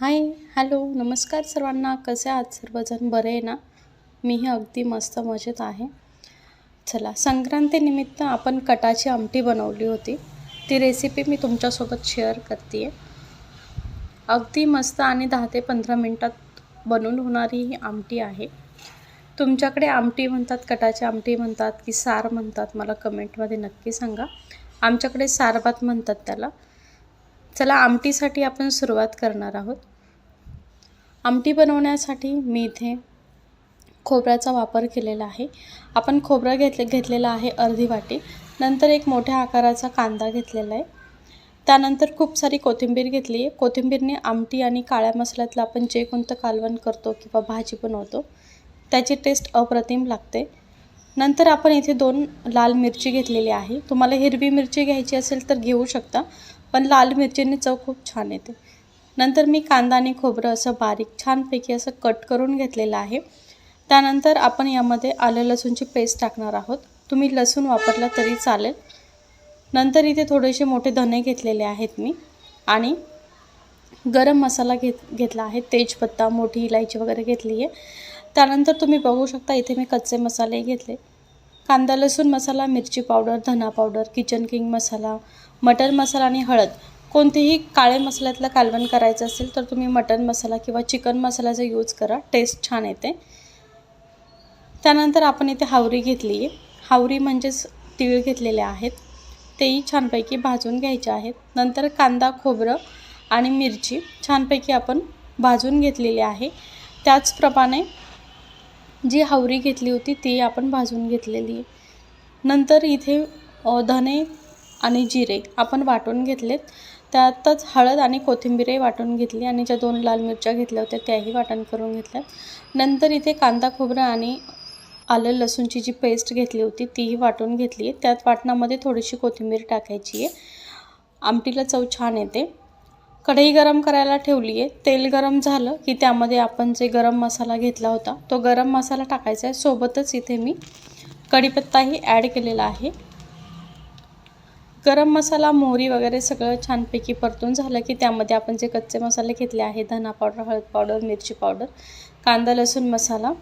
Hi hello नमस्कार सर्वांना. कसे आहात? सर्वजण बरे आहे ना? मीही अगदी मस्त मजेत आहे. चला संक्रांतीनिमित्त आपण कटाची आमटी बनवली होती. ती रेसिपी मी तुमच्यासोबत शेअर करते आहे अगदी मस्त आणि दहा ते पंधरा मिनटात बनवून होणारी ही आमटी आहे. तुमच्याकडे आमटी म्हणतात कटाची आमटी म्हणतात की सार म्हणतात मला कमेंटमध्ये नक्की सांगा. आमच्याकडे सारभात म्हणतात त्याला. चला आमटीसाठी आपण सुरुवात करणार आहोत. आमटी बनवण्यासाठी मी इथे खोबऱ्याचा वापर केलेला आहे. आपण खोबरं घेतले घेतलेला आहे अर्धी वाटी. नंतर एक मोठ्या आकाराचा कांदा घेतलेला आहे. त्यानंतर खूप सारी कोथिंबीर घेतली आहे. कोथिंबीरने आमटी आणि काळ्या मसाल्यातलं आपण जे कोणतं कालवण करतो किंवा भाजी बनवतो त्याची टेस्ट अप्रतिम लागते. नंतर आपण इथे दोन लाल मिरची घेतलेली आहे. तुम्हाला हिरवी मिरची घ्यायची असेल तर घेऊ शकता. पण लाल मिरचीने चव खूप छान येते. नंतर मी कांदा आणि खोबरं असं बारीक छानपैकी असं कट करून घेतलेलं आहे. त्यानंतर आपण यामध्ये आलं लसूणची पेस्ट टाकणार आहोत. तुम्ही लसूण वापरला तरी चालेल. नंतर इथे थोडेसे मोठे धने घेतलेले आहेत मी. आणि गरम मसाला घेत घेतला आहे. तेजपत्ता मोठी इलायची वगैरे घेतली आहे. त्यानंतर तुम्ही बघू शकता इथे मी कच्चे मसाले घेतले. कांदा लसूण मसाला मिरची पावडर धना powder kitchen king masala mutton masala आणि हळद. कोणतेही काळे मसाल्यातलं कालवण करायचं असेल तर तुम्ही मटन मसाला किंवा चिकन मसाल्याचा यूज करा टेस्ट छान येते. त्यानंतर आपण इथे हावरी घेतली आहे. हावरी म्हणजेच तीळ घेतलेले आहेत. तेही छानपैकी भाजून घ्यायचे आहेत. नंतर कांदा खोबरं आणि मिरची छानपैकी आपण भाजून घेतलेली आहे. त्याचप्रमाणे जी हावरी घेतली होती ती आपण भाजून घेतलेली आहे. नंतर इथे धने आणि जिरे आपण वाटून घेतलेत. त्यातच हळद आणि कोथिंबीरही वाटून घेतली आणि ज्या दोन लाल मिरच्या घेतल्या होत्या त्याही वाटण करून घेतल्या नंतर इथे कांदा खोबरं आणि आलं लसूणची जी पेस्ट घेतली होती तीही वाटून घेतली आहे. त्यात वाटणामध्ये थोडीशी कोथिंबीर टाकायची आहे. आमटीला चव छान येते. कढई गरम करायला ठेवली आहे. तेल गरम झालं की त्यामध्ये आपण जे गरम मसाला घेतला होता तो गरम मसाला टाकायचा आहे. सोबतच इथे मी कढीपत्ताही ॲड केलेला आहे. गरम मसाला मोहरी वगैरे सगळं छानपैकी परतून झालं की त्यामध्ये आपण जे कच्चे मसाले घेतले आहे धना पावडर हळद पावडर मिरची पावडर कांदा लसूण मसाला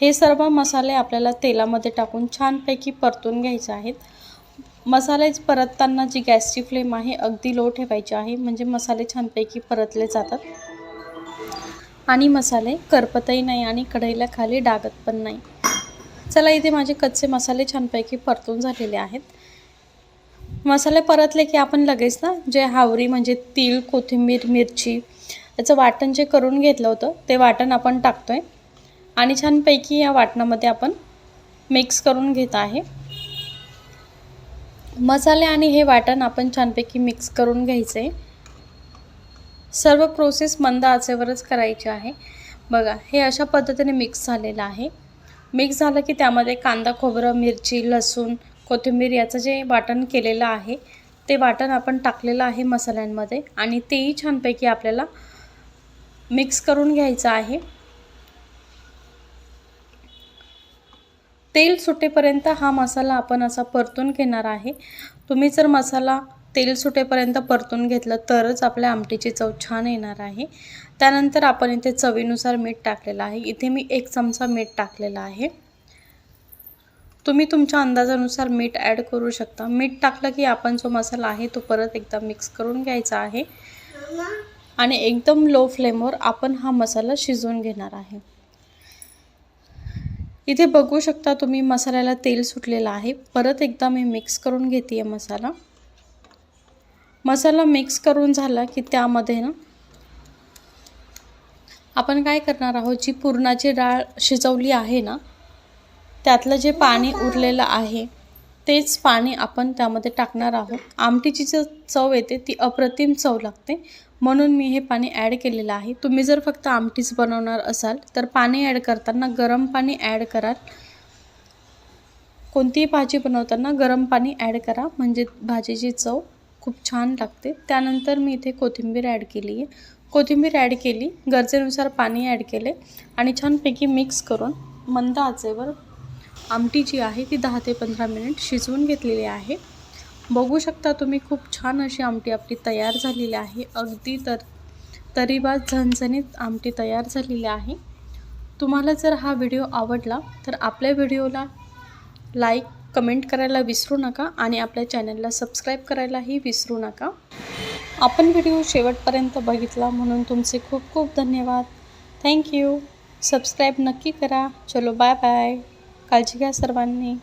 हे सर्व मसाले आपल्याला तेलामध्ये टाकून छानपैकी परतून घ्यायचे आहेत. मसाले परतताना जी गॅसची फ्लेम आहे अगदी लो ठेवायची आहे म्हणजे मसाले छानपैकी परतले जातात. आणि मसाले करपतही नाही आणि कढईला खाली डागत पण नाही. चला इथे माझे कच्चे मसाले छानपैकी परतून झालेले आहेत. मसाले परतले की आपण लगेच ना जे हावरी म्हणजे तीळ कोथिंबीर मिरची याचं वाटण जे करून घेतलं होतं ते वाटण आपण टाकतो आहे आणि छानपैकी या वाटणामध्ये आपण मिक्स करून घेत आहे. मसाले आणि हे वाटण आपण छानपैकी मिक्स करून घ्यायचं. आहे सर्व प्रोसेस मंद आचेवरच करायची आहे. बघा हे अशा पद्धतीने मिक्स झालेलं आहे. मिक्स झालं की त्यामध्ये कांदा खोबरं मिरची लसूण कोथिंबीर याचं जे वाटण केलेलं आहे ते वाटण आपण टाकलेलं आहे मसाल्यांमध्ये आणि तेही छानपैकी आपल्याला मिक्स करून घ्यायचं आहे. तेल सुटेपर्यंत हा मसाला आपण असा परतून घेणार आहे. तुम्ही जर मसाला तेल सुटेपर्यंत परतून घेतलं तरच आपल्या आमटीची चव छान येणार आहे. त्यानंतर आपण इथे चवीनुसार मीठ टाकलेलं आहे. इथे मी एक चमचा मीठ टाकलेला आहे. तुम्ही तुमच्या अंदाजानुसार मीठ ॲड करू शकता. मीठ टाकलं की आपण जो मसाला आहे तो परत एकदा मिक्स करून घ्यायचा आहे. आणि एकदम लो फ्लेमवर आपण हा मसाला शिजवून घेणार आहे. इथे बघू शकता तुम्ही मसाल्याला तेल सुटलेलं आहे. परत एकदा मी मिक्स करून घेते आहे मसाला. मसाला मिक्स करून झाला की त्यामध्ये ना आपण काय करणार आहोत? जी पुरणाची डाळ शिजवली आहे ना त्यातलं जे पाणी उरलेलं आहे तेच पाणी आपण त्यामध्ये टाकणार आहोत. आमटीची जी चव येते ती अप्रतिम चव लागते. म्हणून मी हे पाणी ॲड केलेलं आहे. तुम्ही जर फक्त आमटीच बनवणार असाल तर पाणी ॲड करताना गरम पाणी ॲड कराल कोणतीही भाजी बनवताना गरम पाणी ॲड करा म्हणजे भाजीची चव खूप छान लागते. त्यानंतर मी इथे कोथिंबीर ॲड केली आहे. कोथिंबीर ॲड केली गरजेनुसार पाणी ॲड केले आणि छानपैकी मिक्स करून मंद आचेवर आमटी जी आहे ती दहा ते पंधरा मिनिट शिजवून घेतलेली आहे. बघू शकता तुम्ही खूप छान अशी आमटी आपली तयार झालेली आहे. अगदी तर तरीबात झणझणीत आमटी तयार झालेली आहे. तुम्हाला जर हा व्हिडिओ आवडला तर आपल्या व्हिडिओला लाईक कमेंट करायला विसरू नका आणि आपल्या चॅनलला सबस्क्राईब करायलाही विसरू नका. आपण व्हिडिओ शेवटपर्यंत बघितला म्हणून तुमचे खूप खूप धन्यवाद. थँक्यू सबस्क्राईब नक्की करा. चलो बाय बाय. काळजी घ्या सर्वांनी.